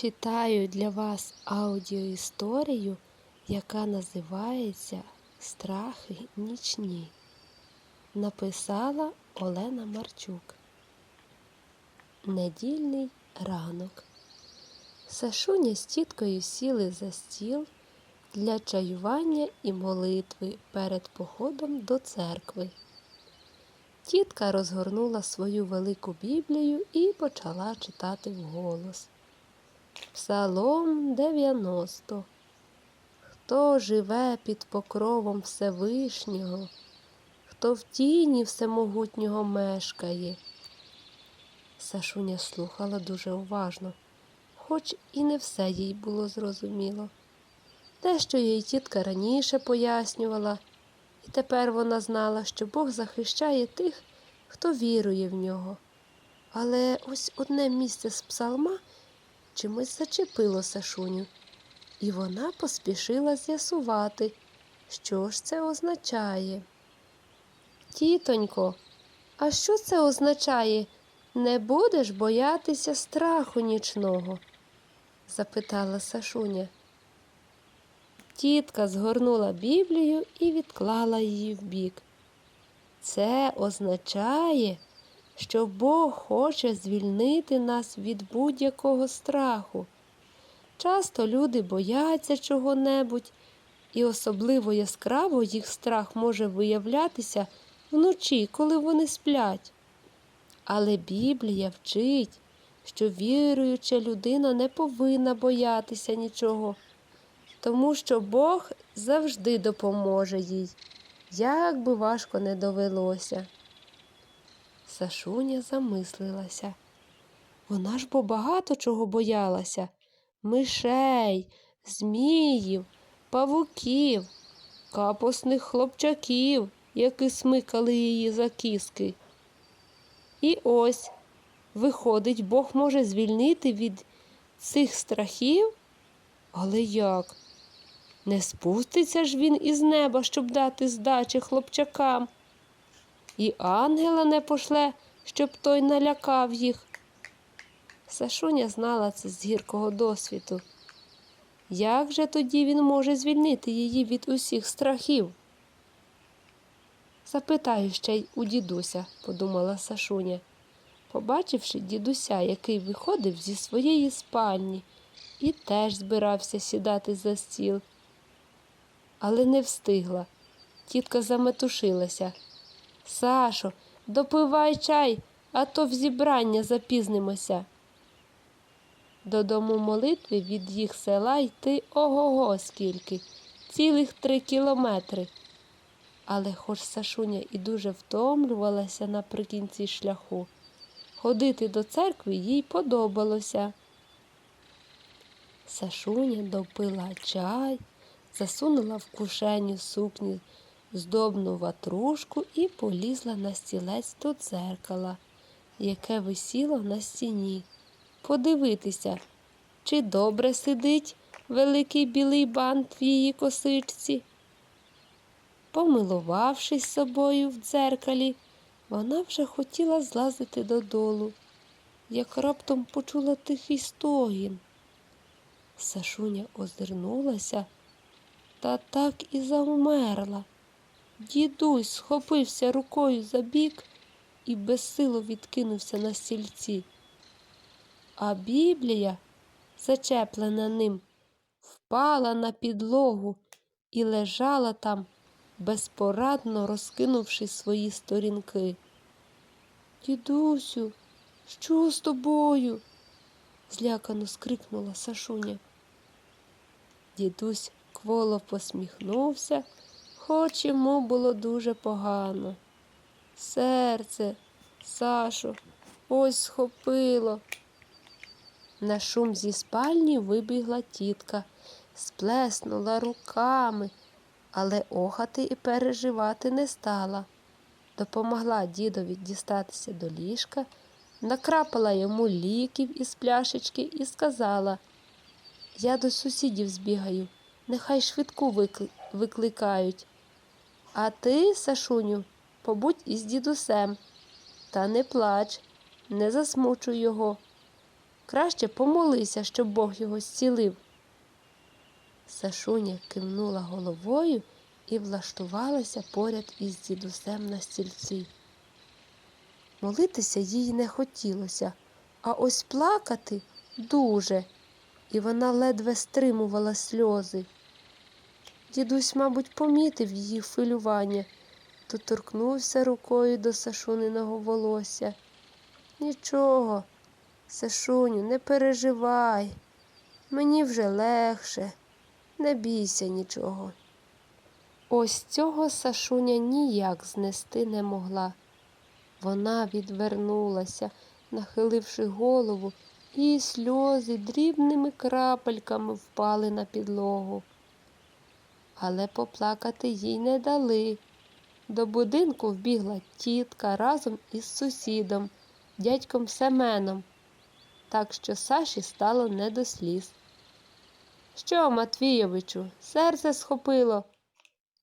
Читаю для вас аудіоісторію, яка називається Страхи нічні. Написала Олена Марчук. Недільний ранок. Сашуня з тіткою сіли за стіл для чаювання і молитви перед походом до церкви. Тітка розгорнула свою велику Біблію і почала читати вголос. Псалом 90. Хто живе під покровом Всевишнього, хто в тіні всемогутнього мешкає. Сашуня слухала дуже уважно, хоч і не все їй було зрозуміло. Те, що їй тітка раніше пояснювала, і тепер вона знала, що Бог захищає тих, хто вірує в нього. Але ось одне місце з псалма чимось зачепило Сашуню, і вона поспішила з'ясувати, що ж це означає. Тітонько, а що це означає? Не будеш боятися страху нічного? запитала Сашуня. Тітка згорнула Біблію і відклала її вбік. Це означає, що Бог хоче звільнити нас від будь-якого страху. Часто люди бояться чого-небудь, і особливо яскраво їх страх може виявлятися вночі, коли вони сплять. Але Біблія вчить, що віруюча людина не повинна боятися нічого, тому що Бог завжди допоможе їй, як би важко не довелося. Сашуня замислилася. Вона ж бо багато чого боялася мишей, зміїв, павуків, капосних хлопчаків, які смикали її за кіски. І ось, виходить, Бог може звільнити від цих страхів? Але як? Не спуститься ж він із неба, щоб дати здачі хлопчакам і ангела не пошле, щоб той налякав їх. Сашуня знала це з гіркого досвіду. Як же тоді він може звільнити її від усіх страхів? Запитаю ще й у дідуся, подумала Сашуня, побачивши дідуся, який виходив зі своєї спальні і теж збирався сідати за стіл. Але не встигла. Тітка заметушилася. Сашо, допивай чай, а то в зібрання запізнимося. Додому молитви від їх села йти ого го скільки, цілих три кілометри. Але хоч Сашуня і дуже втомлювалася наприкінці шляху, ходити до церкви їй подобалося. Сашуня допила чай, засунула в кушеню сукні здобну ватрушку і полізла на стілець до дзеркала, яке висіло на стіні. Подивитися, чи добре сидить великий білий бант в її косичці. Помилувавшись собою в дзеркалі, вона вже хотіла злазити додолу, як раптом почула тихий стогін. Сашуня озирнулася та так і завмерла. Дідусь схопився рукою за бік і безсило відкинувся на стільці. А Біблія, зачеплена ним, впала на підлогу і лежала там, безпорадно розкинувши свої сторінки. Дідусю, що з тобою? злякано скрикнула Сашуня. Дідусь кволо посміхнувся хоч йому було дуже погано. Серце, Сашо, ось схопило. На шум зі спальні вибігла тітка, сплеснула руками, але охати і переживати не стала. Допомогла дідові дістатися до ліжка, накрапала йому ліків із пляшечки і сказала Я до сусідів збігаю, нехай швидку викликають. А ти, Сашуню, побудь із дідусем, та не плач, не засмучуй його. Краще помолися, щоб Бог його зцілив. Сашуня кивнула головою і влаштувалася поряд із дідусем на стільці. Молитися їй не хотілося, а ось плакати дуже, і вона ледве стримувала сльози. Дідусь, мабуть, помітив її хвилювання, доторкнувся рукою до Сашуниного волосся. Нічого, Сашуню, не переживай. Мені вже легше, не бійся нічого. Ось цього Сашуня ніяк знести не могла. Вона відвернулася, нахиливши голову, і сльози дрібними крапельками впали на підлогу. Але поплакати їй не дали. До будинку вбігла тітка разом із сусідом, дядьком Семеном, так що Саші стало не до сліз. Що, Матвійовичу, серце схопило?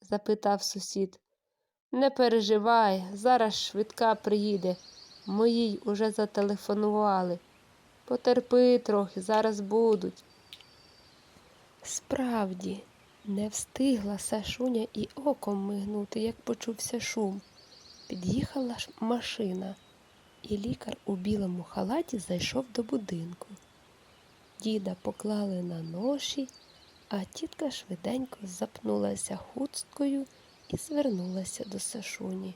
запитав сусід. Не переживай, зараз швидка приїде. Моїй уже зателефонували. Потерпи трохи, зараз будуть. Справді, не встигла Сашуня і оком мигнути, як почувся шум. Під'їхала ж машина, і лікар у білому халаті зайшов до будинку. Діда поклали на ноші, а тітка швиденько запнулася хусткою і звернулася до Сашуні.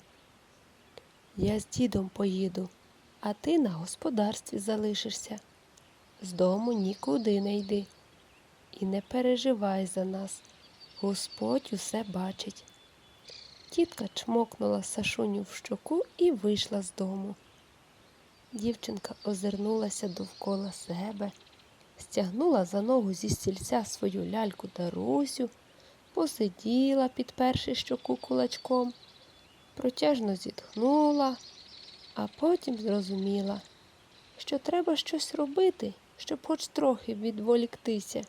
Я з дідом поїду, а ти на господарстві залишишся. З дому нікуди не йди. І не переживай за нас. Господь усе бачить. Тітка чмокнула Сашуню в щоку і вийшла з дому. Дівчинка озирнулася довкола себе, стягнула за ногу зі стільця свою ляльку Дарусю, посиділа, підперши щоку кулачком, протяжно зітхнула, а потім зрозуміла, що треба щось робити, щоб хоч трохи відволіктися.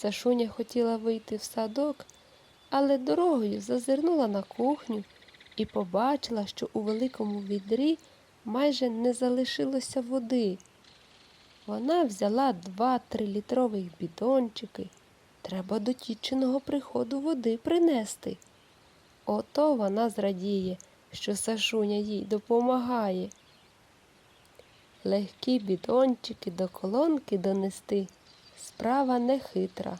Сашуня хотіла вийти в садок, але дорогою зазирнула на кухню і побачила, що у великому відрі майже не залишилося води. Вона взяла два-три літрових бідончики. Треба до тічиного приходу води принести. Ото вона зрадіє, що Сашуня їй допомагає. Легкі бідончики до колонки донести справа не хитра.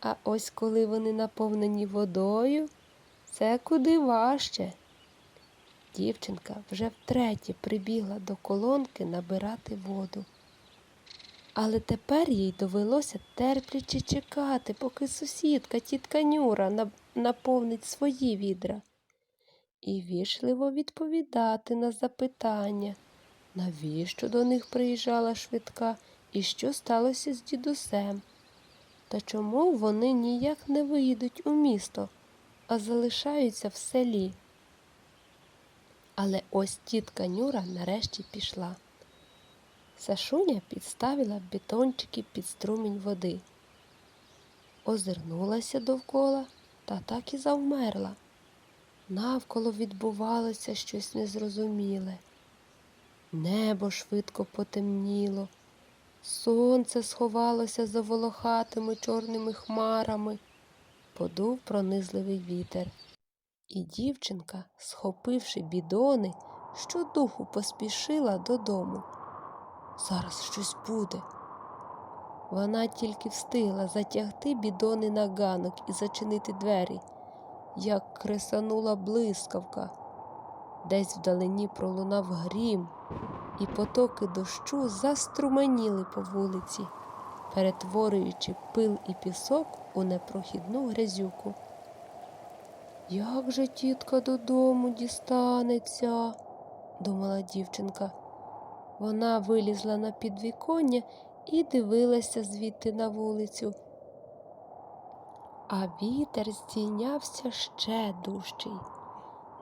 А ось коли вони наповнені водою, це куди важче. Дівчинка вже втретє прибігла до колонки набирати воду. Але тепер їй довелося терпляче чекати, поки сусідка, тітка Нюра, наповнить свої відра. І вічливо відповідати на запитання, навіщо до них приїжджала швидка і що сталося з дідусем. Та чому вони ніяк не виїдуть у місто, а залишаються в селі? Але ось тітка Нюра нарешті пішла. Сашуня підставила бетончики під струмінь води. Озирнулася довкола та так і завмерла. Навколо відбувалося щось незрозуміле. Небо швидко потемніло, сонце сховалося за волохатими чорними хмарами, подув пронизливий вітер. І дівчинка, схопивши бідони, щодуху поспішила додому. Зараз щось буде. Вона тільки встигла затягти бідони на ганок і зачинити двері, як кресанула блискавка. Десь вдалині пролунав грім, і потоки дощу заструменіли по вулиці, перетворюючи пил і пісок у непрохідну грязюку. Як же тітка додому дістанеться? думала дівчинка. Вона вилізла на підвіконня і дивилася звідти на вулицю. А вітер здійнявся ще дужчий.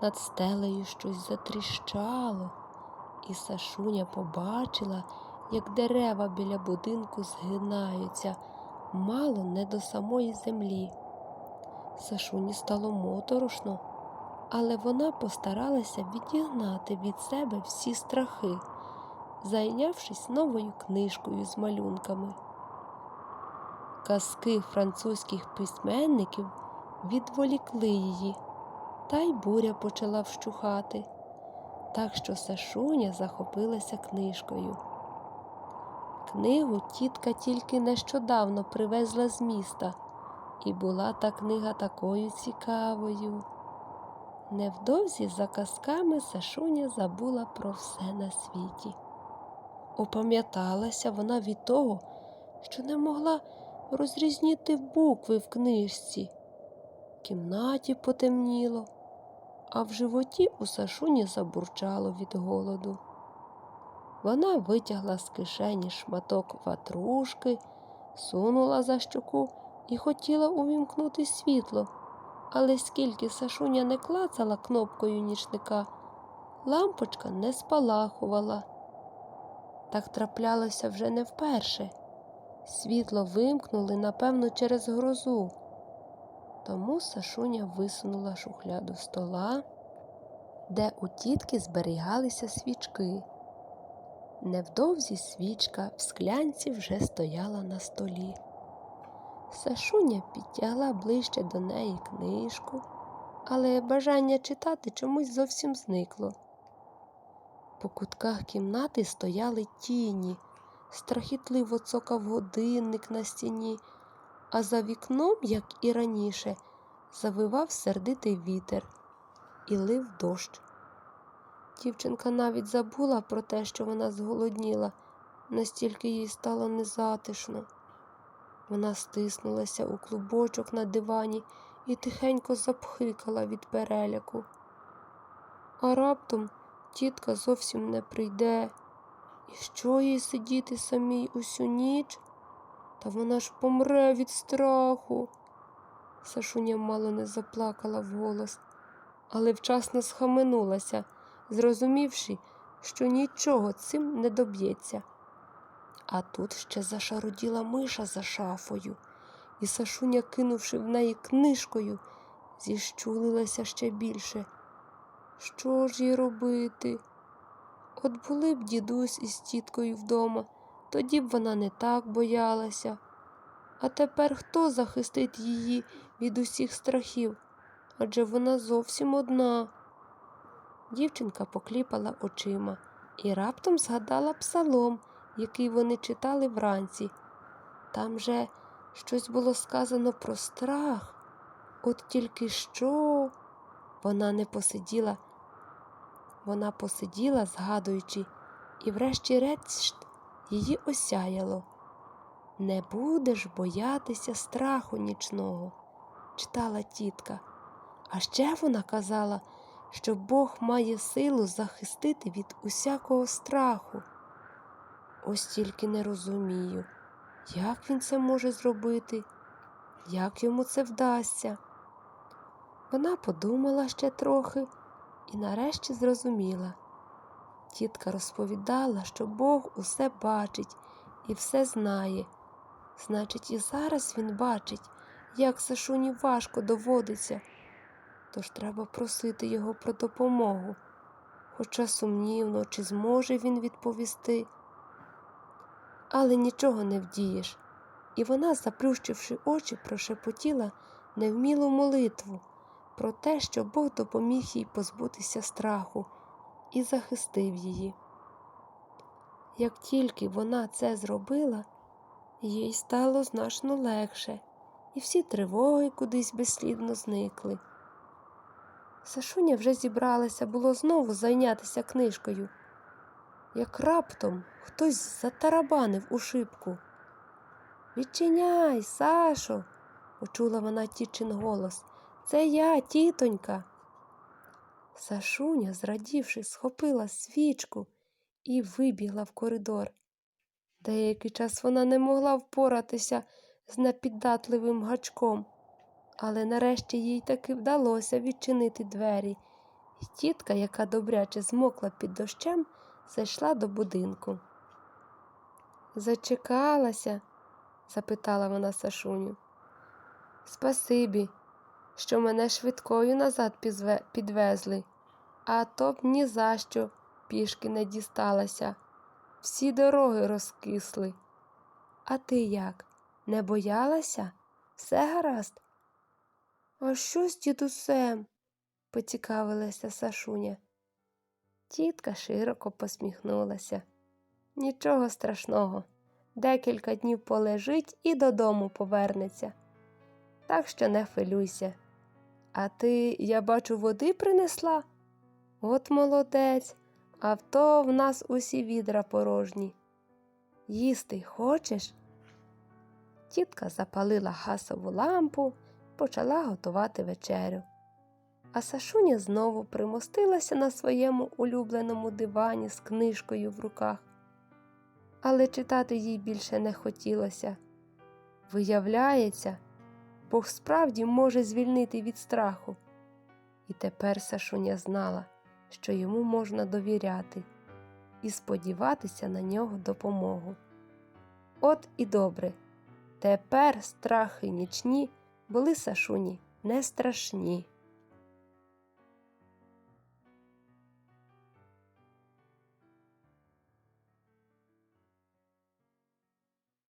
Над стелею щось затріщало, і Сашуня побачила, як дерева біля будинку згинаються, мало не до самої землі. Сашуні стало моторошно, але вона постаралася відігнати від себе всі страхи. зайнявшись новою книжкою з малюнками. Казки французьких письменників відволікли її, та й буря почала вщухати, так що Сашуня захопилася книжкою. Книгу тітка тільки нещодавно привезла з міста, і була та книга такою цікавою. Невдовзі за казками Сашуня забула про все на світі. Опам'яталася вона від того, що не могла розрізніти букви в книжці. В кімнаті потемніло, а в животі у Сашуні забурчало від голоду. Вона витягла з кишені шматок ватрушки, сунула за щоку і хотіла увімкнути світло, але скільки Сашуня не клацала кнопкою нічника, лампочка не спалахувала. Так траплялося вже не вперше. Світло вимкнули, напевно, через грозу. Тому Сашуня висунула шухляду стола, де у тітки зберігалися свічки. Невдовзі свічка в склянці вже стояла на столі. Сашуня підтягла ближче до неї книжку, але бажання читати чомусь зовсім зникло. По кутках кімнати стояли тіні, страхітливо цокав годинник на стіні, а за вікном, як і раніше, завивав сердитий вітер і лив дощ. Дівчинка навіть забула про те, що вона зголодніла, настільки їй стало незатишно. Вона стиснулася у клубочок на дивані і тихенько запхикала від переляку. А раптом тітка зовсім не прийде. І що їй сидіти самій усю ніч? Та вона ж помре від страху. Сашуня мало не заплакала вголос, але вчасно схаменулася, зрозумівши, що нічого цим не доб'ється. А тут ще зашароділа миша за шафою, і Сашуня, кинувши в неї книжкою, зіщулилася ще більше. Що ж їй робити? От були б дідусь із тіткою вдома, тоді б вона не так боялася. А тепер хто захистить її від усіх страхів? Адже вона зовсім одна. Дівчинка покліпала очима і раптом згадала псалом, який вони читали вранці. Там же щось було сказано про страх. От тільки що вона не посиділа. Вона посиділа, згадуючи, і врешті-решт її осяяло. Не будеш боятися страху нічного, читала тітка. А ще вона казала, що Бог має силу захистити від усякого страху. Ось тільки не розумію, як він це може зробити, як йому це вдасться. Вона подумала ще трохи і нарешті зрозуміла. Тітка розповідала, що Бог усе бачить і все знає. Значить, і зараз він бачить, як Сашуні важко доводиться, тож треба просити його про допомогу, хоча сумнівно, чи зможе він відповісти. Але нічого не вдієш, і вона, заплющивши очі, прошепотіла невмілу молитву про те, що Бог допоміг їй позбутися страху і захистив її. Як тільки вона це зробила, їй стало значно легше, і всі тривоги кудись безслідно зникли. Сашуня вже зібралася було знову зайнятися книжкою, як раптом хтось затарабанив у шибку. Відчиняй, Сашо, почула вона тічин голос. Це я, тітонька. Сашуня, зрадівши, схопила свічку і вибігла в коридор. Деякий час вона не могла впоратися з непіддатливим гачком, але нарешті їй таки вдалося відчинити двері, і тітка, яка добряче змокла під дощем, зайшла до будинку. Зачекалася? запитала вона Сашуню. Спасибі, що мене швидкою назад підвезли, а то б ні за що пішки не дісталася. всі дороги розкисли. А ти як? Не боялася? Все гаразд? А що з дідусем? поцікавилася Сашуня. Тітка широко посміхнулася. Нічого страшного. Декілька днів полежить і додому повернеться. Так що не хвилюйся. А ти, я бачу, води принесла? От молодець, а в то в нас усі відра порожні. Їсти хочеш? Тітка запалила гасову лампу, почала готувати вечерю. А Сашуня знову примостилася на своєму улюбленому дивані з книжкою в руках. Але читати їй більше не хотілося. Виявляється, Бог справді може звільнити від страху. І тепер Сашуня знала, що йому можна довіряти і сподіватися на нього допомогу. От і добре. Тепер страхи нічні були Сашуні не страшні.